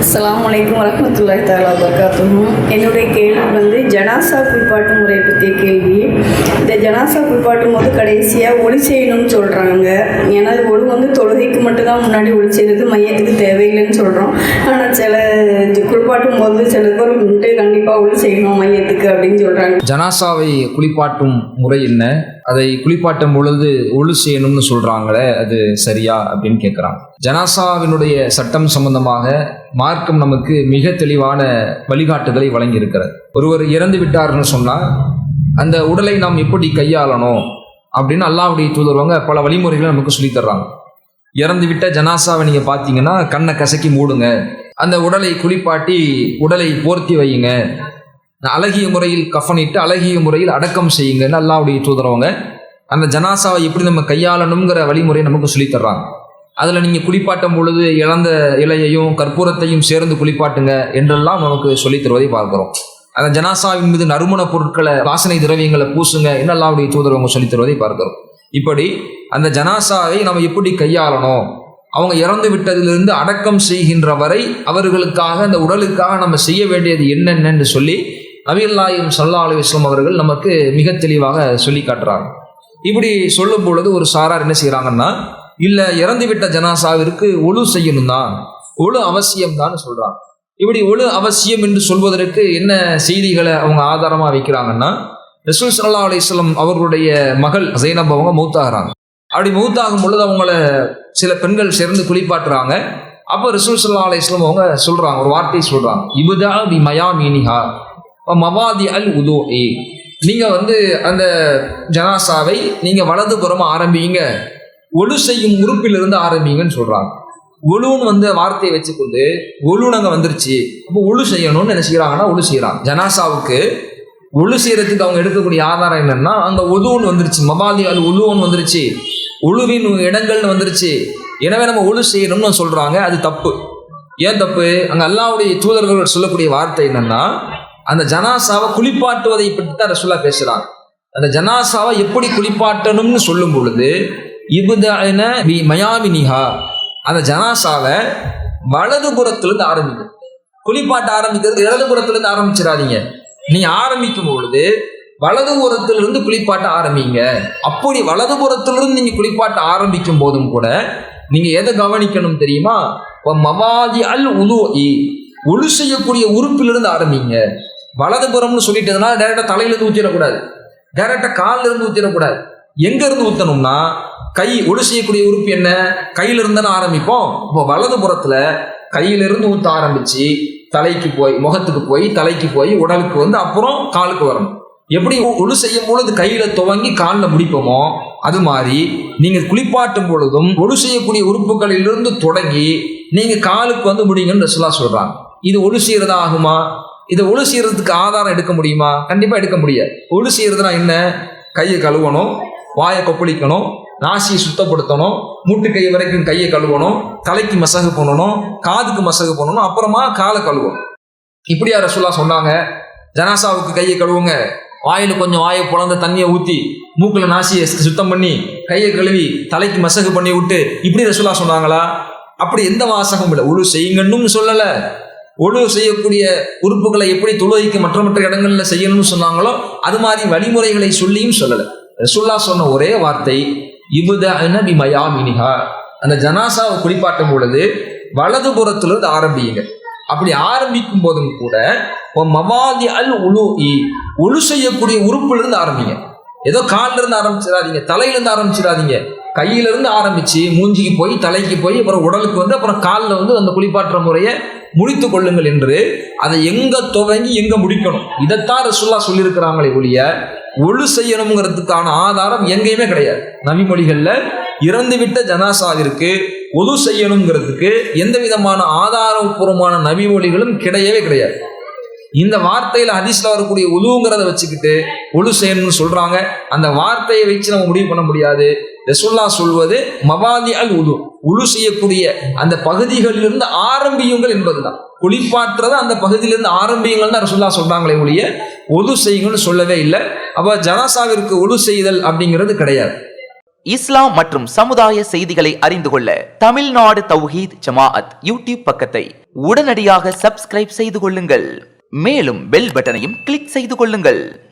அஸ்ஸலாமு அலைக்கும் வரஹ்மத்துல்லாஹி தஆலா என்னுடைய கேள்வி வந்து ஜனாசா குளிப்பாட்டு முறை பற்றிய கேள்வி. இந்த ஜனாசா குளிப்பாட்டும் போது கடைசியாக ஒளி செய்யணும்னு சொல்கிறாங்க ஏன்னா அது ஒளி வந்து தொழுகைக்கு மட்டும்தான் முன்னாடி ஒளி செய்கிறது மையத்துக்கு தேவையில்லைன்னு சொல்கிறோம் ஆனால் சில குளிப்பாட்டும் போது சில பேர் உண்டு கண்டிப்பாக ஒளி செய்யணும் மையத்துக்கு அப்படின்னு சொல்கிறாங்க ஜனாசாவை குளிப்பாட்டும் முறை என்ன? அதை குளிப்பாட்டும் பொழுது ஒழு செய்யணும்னு சொல்றாங்களே அது சரியா அப்படின்னு கேட்குறாங்க ஜனாசாவினுடைய சட்டம் சம்பந்தமாக மார்க்கம் நமக்கு மிக தெளிவான வழிகாட்டுதலை வழங்கியிருக்கிறது. ஒருவர் இறந்து விட்டார்னு சொன்னால் அந்த உடலை நாம் எப்படி கையாளணும் அப்படின்னு அல்லாவுடைய தூதர்வங்க பல வழிமுறைகளை நமக்கு சொல்லித்தர்றாங்க இறந்து விட்ட ஜனாசாவை நீங்கள் பார்த்தீங்கன்னா கண்ணை கசக்கி மூடுங்க. அந்த உடலை குளிப்பாட்டி உடலை போர்த்தி வையுங்க. அழகிய முறையில் கஃனிட்டு அழகிய முறையில் அடக்கம் செய்யுங்கன்னு அல்லாவுடைய தூதரவங்க அந்த ஜனாசாவை எப்படி நம்ம கையாளணுங்கிற வழிமுறையை நமக்கு சொல்லித்தர்றாங்க அதில் நீங்கள் குளிப்பாட்டும் பொழுது இழந்த இலையையும் கற்பூரத்தையும் சேர்ந்து குளிப்பாட்டுங்க என்றெல்லாம் நமக்கு சொல்லித் தருவதை பார்க்குறோம். அந்த ஜனாசாவின் மீது நறுமண பொருட்களை வாசனை திரவியங்களை பூசுங்க என்ன அல்லாவுடைய தூதரவங்க சொல்லித் தருவதை பார்க்கிறோம். இப்படி அந்த ஜனாசாவை நம்ம எப்படி கையாளணும்? அவங்க இறந்து விட்டதிலிருந்து அடக்கம் செய்கின்ற வரை அவர்களுக்காக அந்த உடலுக்காக நம்ம செய்ய வேண்டியது என்னென்னு சொல்லி நபிகள் நாயகம் சல்லா அலி இஸ்லாம் அவர்கள் நமக்கு மிக தெளிவாக சொல்லி காட்டுறாங்க. இப்படி சொல்லும் பொழுது ஒரு சாரார் என்ன செய்கிறாங்கன்னா இல்லை இறந்துவிட்ட ஜனாசாவிற்கு ஒழு செய்யணும் தான் ஒழு அவசியம் தான் சொல்கிறாங்க இப்படி ஒழு அவசியம் என்று சொல்வதற்கு என்ன செய்திகளை அவங்க ஆதாரமாக வைக்கிறாங்கன்னா ரசூல் சல்லா அலிஸ்லம் அவர்களுடைய மகள் ஜைனப் அவங்க மூத்தாகிறாங்க. அப்படி மூத்தாகும் பொழுது அவங்கள சில பெண்கள் சேர்ந்து குளிப்பாட்டுறாங்க. அப்போ ரசூல் சல்லா அலிஸ்லம் அவங்க சொல்கிறாங்க ஒரு வார்த்தையை சொல்கிறாங்க இபுதா பி மயா மீனிஹா மவாதி அல் உதோ ஏ நீங்கள் வந்து அந்த ஜனாசாவை நீங்கள் வலது புறமாக ஆரம்பிங்க. ஒழு செய்யும் உறுப்பிலிருந்து ஆரம்பிங்கன்னு சொல்கிறாங்க ஒழுன்னு வந்து வார்த்தையை வச்சுக்கொண்டு ஒழுனங்க வந்துருச்சு. அப்போ ஒழு செய்யணும்னு என்ன செய்கிறாங்கன்னா ஒழு செய்கிறாங்க ஜனாசாவுக்கு ஒழு செய்கிறதுக்கு அவங்க எடுக்கக்கூடிய ஆதாரம் என்னன்னா அங்கே ஒழுன்னு வந்துருச்சு. மபாதி அல் ஒழுவன் வந்துருச்சு. ஒழுவின் இடங்கள்னு வந்துருச்சு. எனவே நம்ம ஒழு செய்யணும்னு சொல்கிறாங்க அது தப்பு. ஏன் தப்பு? அங்கே அல்லாவுடைய தூதர்கள் சொல்லக்கூடிய வார்த்தை என்னன்னா அந்த ஜனாசாவை குளிப்பாட்டுவதை பற்றி தான் ரசுல்லா பேசுகிறாங்க அந்த ஜனாசாவை எப்படி குளிப்பாட்டணும்னு சொல்லும் பொழுது இபுதன மயாவினிஹா மயாமினிஹா அந்த ஜனாசாவை வலதுபுறத்திலிருந்து ஆரம்பிக்கும் குளிப்பாட்ட ஆரம்பிக்கிறது இடதுபுறத்திலிருந்து ஆரம்பிச்சிடாதீங்க. நீ ஆரம்பிக்கும் பொழுது வலதுபுறத்திலிருந்து குளிப்பாட்ட ஆரம்பிங்க. அப்படி வலதுபுறத்திலிருந்து நீங்க குளிப்பாட்ட ஆரம்பிக்கும் போதும் கூட நீங்க எதை கவனிக்கணும் தெரியுமா? மவாதி அல் உலு ஒழு செய்யக்கூடிய உறுப்பிலிருந்து ஆரம்பிங்க. வலதுபுறம்னு சொல்லிட்டதுனால டேரெக்டாக தலையிலிருந்து ஊற்றிடக்கூடாது டேரெக்டாக காலில் இருந்து ஊற்றிடக்கூடாது எங்க இருந்து ஊற்றணும்னா கை ஒழு செய்யக்கூடிய உறுப்பு என்ன? கையில இருந்தானே ஆரம்பிப்போம். இப்போ வலதுபுறத்துல கையிலிருந்து ஊற்ற ஆரம்பிச்சு தலைக்கு போய் முகத்துக்கு போய் தலைக்கு போய் உடலுக்கு வந்து அப்புறம் காலுக்கு வரணும். எப்படி ஒழு செய்யும் பொழுது கையில துவங்கி காலில் முடிப்போமோ அது மாதிரி நீங்க குளிப்பாட்டும் பொழுதும் ஒழு செய்யக்கூடிய உறுப்புகளிலிருந்து தொடங்கி நீங்க காலுக்கு வந்து முடியுங்கன்னு ரசுல்லா சொல்றாங்க. இது ஒழு செய்யறதா ஆகுமா? இதை ஒழு செய்யறதுக்கு ஆதாரம் எடுக்க முடியுமா? கண்டிப்பா எடுக்க முடியாது. ஒழு செய்யறதுனா என்ன? கையை கழுவணும் வாயை கொப்பளிக்கணும் நாசியை சுத்தப்படுத்தணும் மூட்டு கை வரைக்கும் கையை கழுவணும் தலைக்கு மசகு பண்ணணும் காதுக்கு மசகு பண்ணணும் அப்புறமா காலை கழுவணும். இப்படியா ரசுல்லா சொன்னாங்க? ஜனாசாவுக்கு கையை கழுவுங்க. வாயில் கொஞ்சம் வாயை புலந்த தண்ணியை ஊற்றி மூக்கில் நாசியை சுத்தம் பண்ணி கையை கழுவி தலைக்கு மசகு பண்ணி விட்டு இப்படி ரசுல்லா சொன்னாங்களா? அப்படி எந்த வாசகமும் இல்லை. ஒழு செய்யுங்கன்னு சொல்லலை. ஒழு செய்யக்கூடிய உறுப்புகளை எப்படி தொழுகைக்கு மற்ற மற்ற இடங்கள்ல செய்யணும்னு சொன்னாங்களோ அது மாதிரி வழிமுறைகளை சொல்லியும் சொல்லலை. ரசுல்லா சொன்ன ஒரே வார்த்தை இபுதன பி மயாமினிஹா அந்த ஜனாசாவை குளிப்பாட்டும் பொழுது வலது புறத்திலிருந்து ஆரம்பியுங்க அப்படி ஆரம்பிக்கும் போதும் கூட மவாதி அல் உழு உழு செய்யக்கூடிய உறுப்புலேருந்து ஆரம்பிங்க. ஏதோ காலில் இருந்து ஆரம்பிச்சிடாதீங்க தலையிலேருந்து ஆரம்பிச்சிடாதீங்க. கையிலிருந்து ஆரம்பிச்சு மூஞ்சிக்கு போய் தலைக்கு போய் அப்புறம் உடலுக்கு வந்து அப்புறம் காலில் வந்து அந்த குளிப்பாட்டுற முறையை முடித்து கொள்ளுங்கள் என்று அதை எங்க துவங்கி எங்க முடிக்கணும்? இதைத்தான் ரசுல்லா சொல்லியிருக்கிறாங்களே ஒழிய ஒழு செய்யணுங்கிறதுக்கான ஆதாரம் எங்கேயுமே கிடையாது. நபிமொழிகள்ல இறந்துவிட்ட ஜனாசாவிற்கு ஒது செய்யணுங்கிறதுக்கு எந்த விதமான ஆதாரபூர்வமான நபிமொழிகளும் கிடையவே கிடையாது. இந்த வார்த்தையில ஹதீஸ்ல வரக்கூடிய உலுங்கிறத வச்சுக்கிட்டு ஒழு செய்யணும்னு சொல்றாங்க. அந்த வார்த்தையை வச்சு நம்ம முடிவு பண்ண முடியாது. ரசுல்லா சொல்வது மவாதி அல் உலு உழு செய்யக்கூடிய அந்த பகுதிகளிலிருந்து ஆரம்பியுங்கள் என்பதுதான். குளிப்பாற்றுறது அந்த பகுதியிலிருந்து ஆரம்பியுங்கள் தான் ரசுல்லா சொல்றாங்களே ஒழிய ஒது செய்யுங்கன்னு சொல்லவே இல்லை. அவ ஜனாசாவிற்கு ஒழு செய்தல் அப்படிங்கிறது கிடையாது. இஸ்லாம் மற்றும் சமுதாய செய்திகளை அறிந்து கொள்ள தமிழ்நாடு தௌஹீத் ஜமாஅத் யூடியூப் பக்கத்தை உடனடியாக சப்ஸ்கிரைப் செய்து கொள்ளுங்கள். மேலும் பெல் பட்டனையும் கிளிக் செய்து கொள்ளுங்கள்.